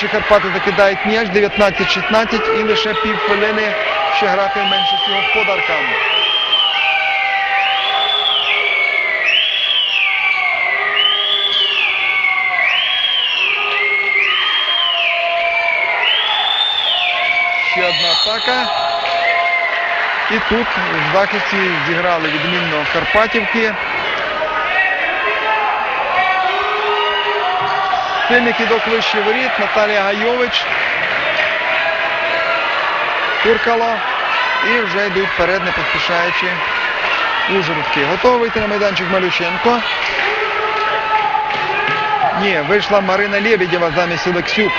Двічі Карпати закидають м'яч 19-16 і лише півхвилини ще грати в меншості господаркам. Ще одна атака. І тут в захисті зіграли відмінно Карпатівки. Сильний кидок вище воріт, Наталія Гайович. Туркало. І вже йдуть вперед, не поспішаючи Ужгородські. Готовий вийти на майданчик Малюченко. Ні, вийшла Марина Лебедєва замість Олексюк.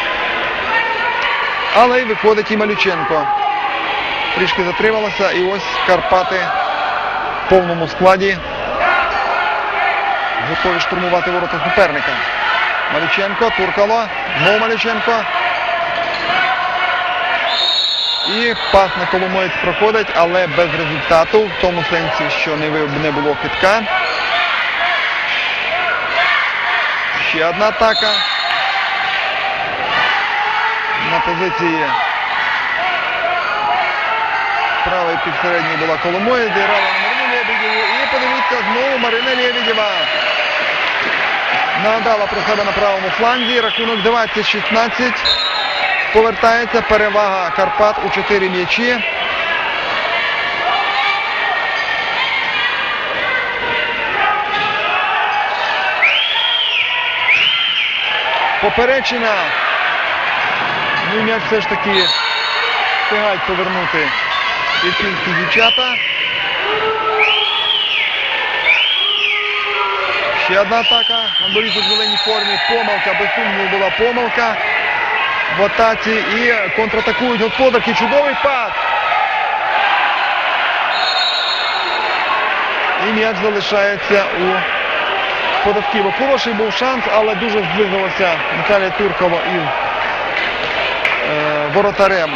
Але й виходить і Малюченко. Трішки затрималася і ось Карпати в повному складі готові штурмувати ворота суперника. Малюченко, Туркало, знову Малюченко. І пас на Коломоєць проходить, але без результату, в тому сенсі, що не, було хитка. Ще одна атака. На позиції правої півсередньої була Коломоєць, зіграла на Марину Лебедєву. І подивіться, знову Марина Лебедєва. Нагадала про себе на правому фланзі. Рахунок 20-16. Повертається перевага Карпат у 4 м'ячі. Поперечина. Ну і м'яч все ж таки встигають повернути ірпінські дівчата. Ще одна атака. Борису в зеленій формі. Помилка, без сумніву була помилка в атаці і контратакують господарки. Чудовий пас. І м'яч залишається у податківок. Хороший був шанс, але дуже зблизилася Наталія Туркова із е, воротарем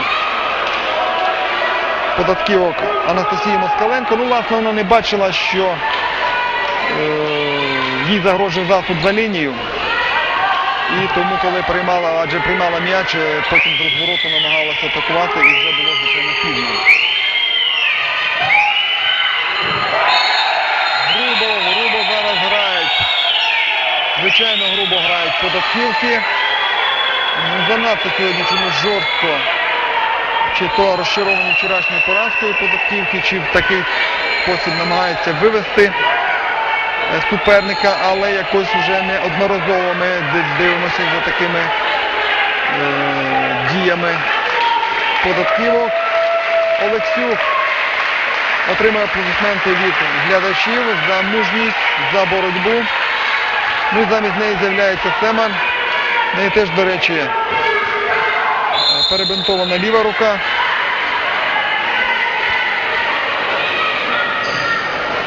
податківок Анастасії Москаленко. Ну, власне, вона не бачила, що е, їй загрожує заступ за лінію. І тому, коли приймала, адже приймала м'яч, е, потім з розвороту намагалася атакувати і вже було звичайно пізно. Грубо, грубо зараз грають. Звичайно, грубо грають податківки. Ну, занадто сьогодні чомусь жорстко. Чи то розчаровані вчорашньою поразкою податківки, чи в такий спосіб намагаються вивести суперника, але якось вже неодноразово ми дивимося за такими е, діями податківок. Олексюк отримує аплодисменти від глядачів за мужність, за боротьбу. Ну замість неї з'являється Семан. Неї теж, до речі, е, перебинтована ліва рука.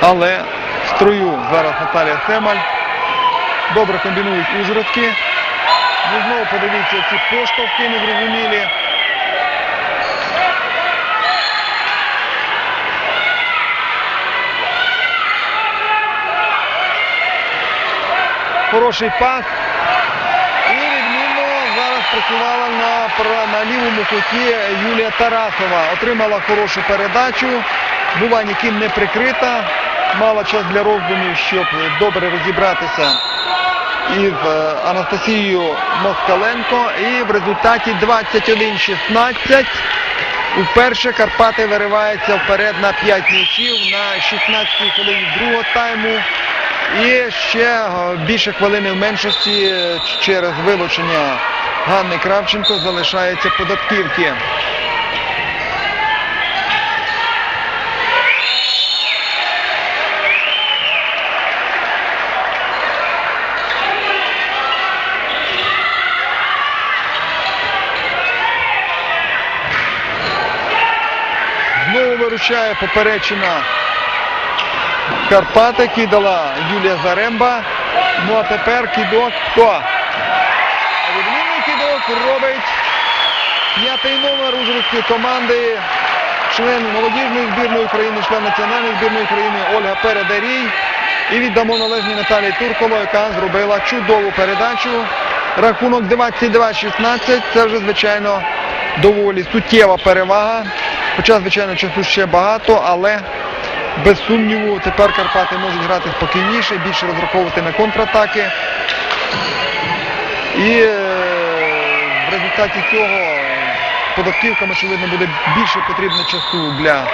Але в строю зараз Наталія Семаль. Добре комбінують ужгородські. Ну знову подивіться ці поштовхи незрозумілі. Хороший пас. І відмінно зараз працювала на, на лівому куті Юлія Тарасова. Отримала хорошу передачу, була ніким не прикрита, мала час для роздумів, щоб добре розібратися із е, Анастасією Москаленко. І в результаті 21-16 уперше Карпати вириваються вперед на 5 м'ячів на 16-й хвилині другого тайму. І ще е, більше хвилини в меншості е, через вилучення Ганни Кравченко залишаються податківки. Знову виручає поперечина Карпати кидала Юлія Заремба. Ну а тепер кидок хто? Відмінний кидок робить п'ятий номер ужгородської команди, член молодіжної збірної України, член національної збірної України Ольга Передарій. І віддамо належні Наталії Турково, яка зробила чудову передачу Рахунок 22-16. Це вже, звичайно, доволі суттєва перевага. Хоча, звичайно, часу ще багато, але без сумніву тепер Карпати можуть грати спокійніше, більше розраховувати на контратаки. І е, в результаті цього податківкам, очевидно, буде більше потрібно часу для е,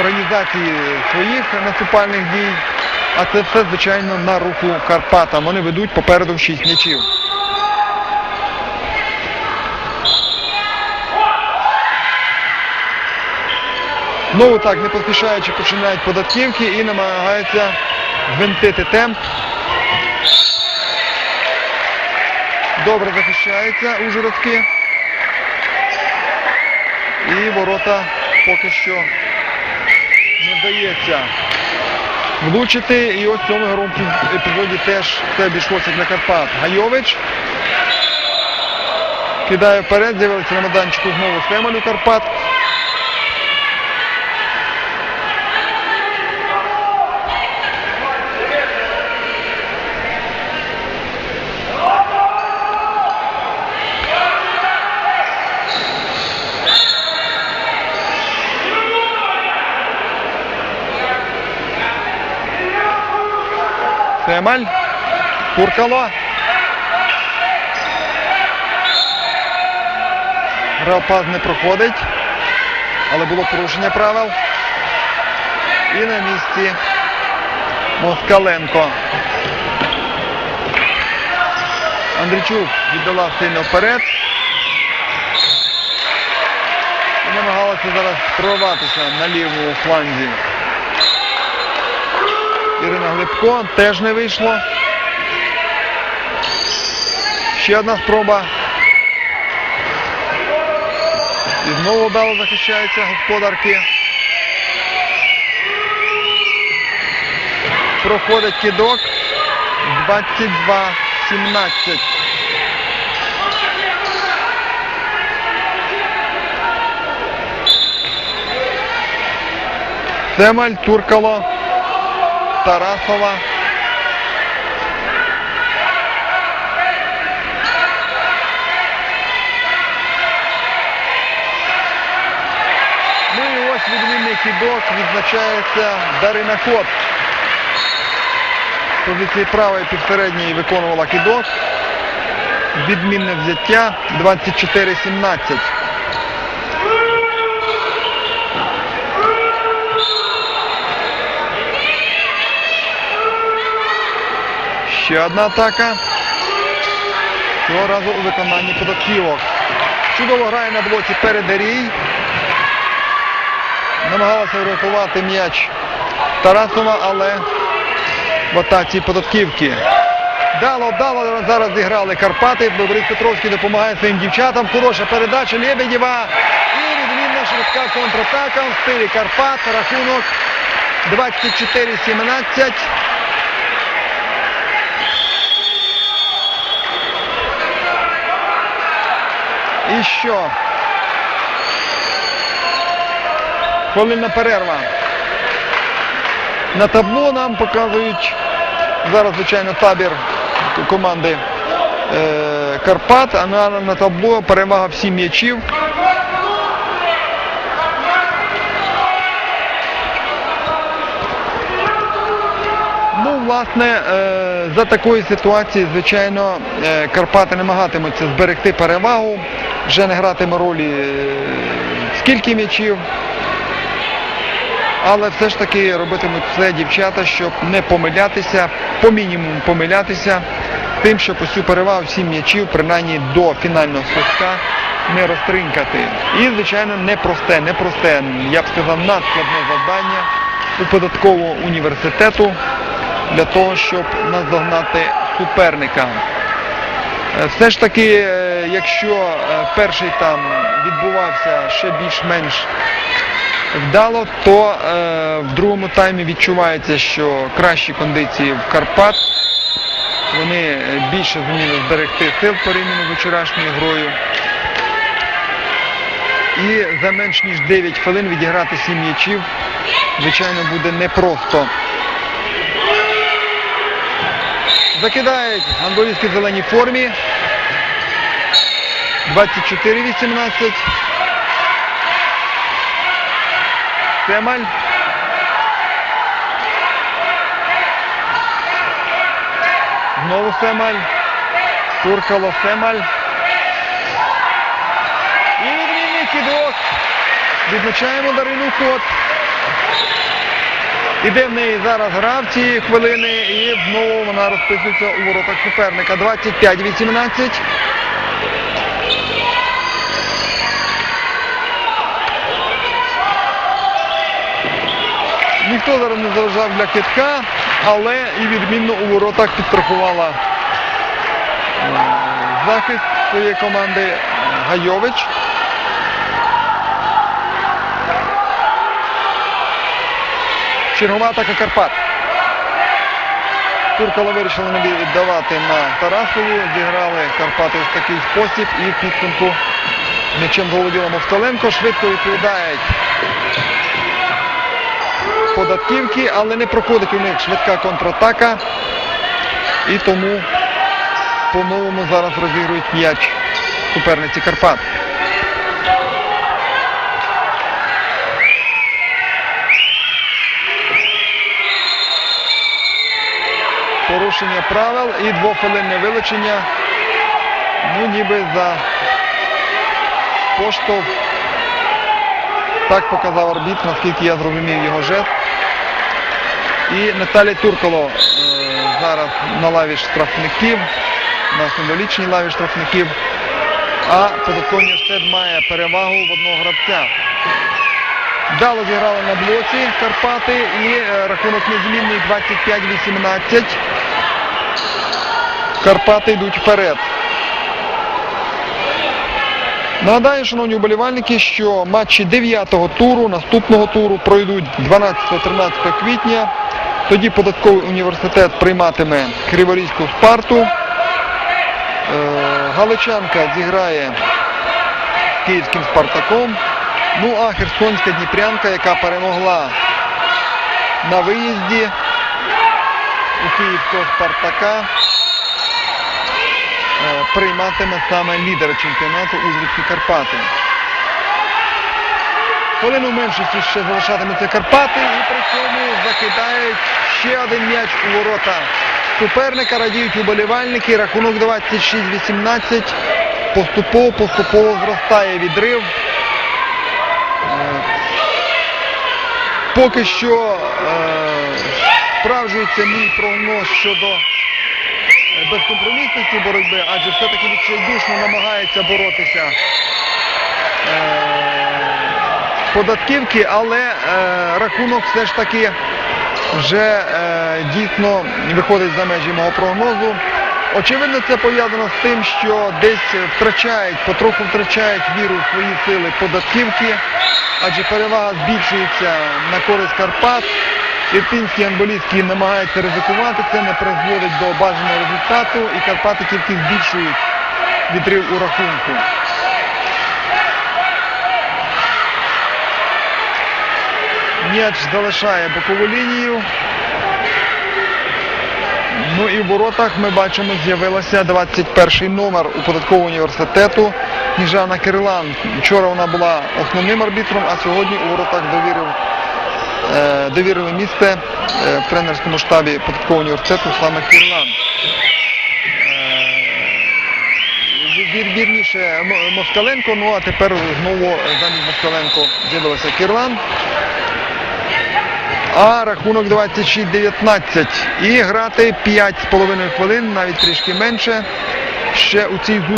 організації своїх наступальних дій. А це все, звичайно, на руку Карпатам. Вони ведуть попереду в 6 м'ячів. Знову так, не поспішаючи починають податківки і намагаються винтити темп. Добре захищаються Ужгородські. І ворота поки що не вдається влучити. І ось в цьому грому епізоді теж це обійшлося для Карпат. Гайович кидає вперед, з'явилися на майданчику знову Семель у Карпат. Семель. Куркало. Реопаз не проходить, але було порушення правил. І на місці Москаленко. Андрійчук віддала сильно вперед. І намагалася зараз прорватися на лівому фланзі. Ірина Глибко теж не вийшло. Ще одна спроба. І знову вдало захищаються господарки. Проходить кидок. 22-17. Семаль, Туркало, Тарасова. Ну і ось відмінний кидок відзначається Дарина Кот. З позиції правої півсередньої виконувала кидок. Відмінне взяття 24-17. Ще одна атака. Цього разу у виконанні податківок. Чудово грає на блоці Передарій. Намагалася врятувати м'яч Тарасова, але в атаці податківки. Дало, дало зараз зіграли Карпати. Борис Петровський допомагає своїм дівчатам. Хороша передача Лебедєва. І відмінна швидка контратака в стилі Карпат. Рахунок 24-17. І що? Хвилинна перерва. На табло нам показують зараз, звичайно, табір команди е, Карпат, а на, на табло перемага всім м'ячів. Власне, е, за такої ситуації, звичайно, е, Карпати намагатимуться зберегти перевагу, вже не гратиме ролі е, скільки м'ячів. Але все ж таки робитимуть все дівчата, щоб не помилятися, по мінімуму помилятися, тим, щоб цю перевагу всім м'ячів, принаймні до фінального свистка, не розтринкати. І, звичайно, непросте, непросте, я б сказав, надскладне завдання у податкового університету для того, щоб наздогнати суперника. Е, Все ж таки, е, якщо е, перший там відбувався ще більш-менш вдало, то в другому таймі відчувається, що кращі кондиції в Карпат. Вони більше зуміли зберегти сил порівняно з вчорашньою грою. І за менш ніж 9 хвилин відіграти 7 м'ячів, звичайно, буде непросто. Закидають англійські в зеленій формі. 24-18. Семаль. Знову Семаль. Туркало Семаль. І відмінний кидок. Відзначаємо Дарину ход. Іде в неї зараз гра в ці хвилини і знову вона розписується у воротах суперника. 25-18. Ніхто зараз не заважав для китка, але і відмінно у воротах підстрахувала захист своєї команди Гайович. Чергова атака Карпат. Туркала вирішили не віддавати на Тарасову. Зіграли Карпати в такий спосіб і в підсумку м'ячем володіла Москаленко. Швидко відповідають податківки, але не проходить у них швидка контратака. І тому по-новому зараз розігрують м'яч суперниці Карпат. Порушення правил і двохвилинне вилучення. Ну, ніби за поштовх. Так показав арбітр, наскільки я зрозумів його жест. І Наталі Турколо е, зараз на лаві штрафників, на символічній лаві штрафників. А податковий університет має перевагу в одного гравця. Вдало зіграли на блоці Карпати і е, рахунок незмінний 25-18. Карпати йдуть вперед. Нагадаю, шановні вболівальники, що матчі 9-го туру, наступного туру пройдуть 12-13 квітня. Тоді податковий університет прийматиме Криворізьку Спарту. Е, Галичанка зіграє з київським Спартаком. Ну а Херсонська Дніпрянка, яка перемогла на виїзді у київського Спартака, прийматиме саме лідера чемпіонату Ужгородські Карпати. Хвилину меншості ще залишатимуться Карпати і при цьому закидають ще один м'яч у ворота суперника. Радіють уболівальники. Рахунок 26-18. Поступово-поступово зростає відрив. Е, Поки що е, справджується мій прогноз щодо безкомпромісності боротьби, адже все-таки відчайдушно намагається боротися е, податківки, але е, рахунок все ж таки вже е, дійсно виходить за межі мого прогнозу. Очевидно, це пов'язано з тим, що десь втрачають, потроху втрачають віру в свої сили податківки, адже перевага збільшується на користь Карпат. Ірпінський англійський намагається ризикувати, це не призводить до бажаного результату і Карпати тільки збільшують відрив у рахунку. М'яч залишає бокову лінію. Ну і в воротах ми бачимо, з'явилася 21 номер у податкового університету Ніжана Кирилан. Вчора вона була основним арбітром, а сьогодні у воротах довірив, довірили місце е, в тренерському штабі податкового університету саме Кирлан. Е, Вірніше Москаленко, ну а тепер знову замість Москаленко з'явилася Кирлан. А рахунок 26-19. І грати 5,5 хвилин, навіть трішки менше. Ще у цій.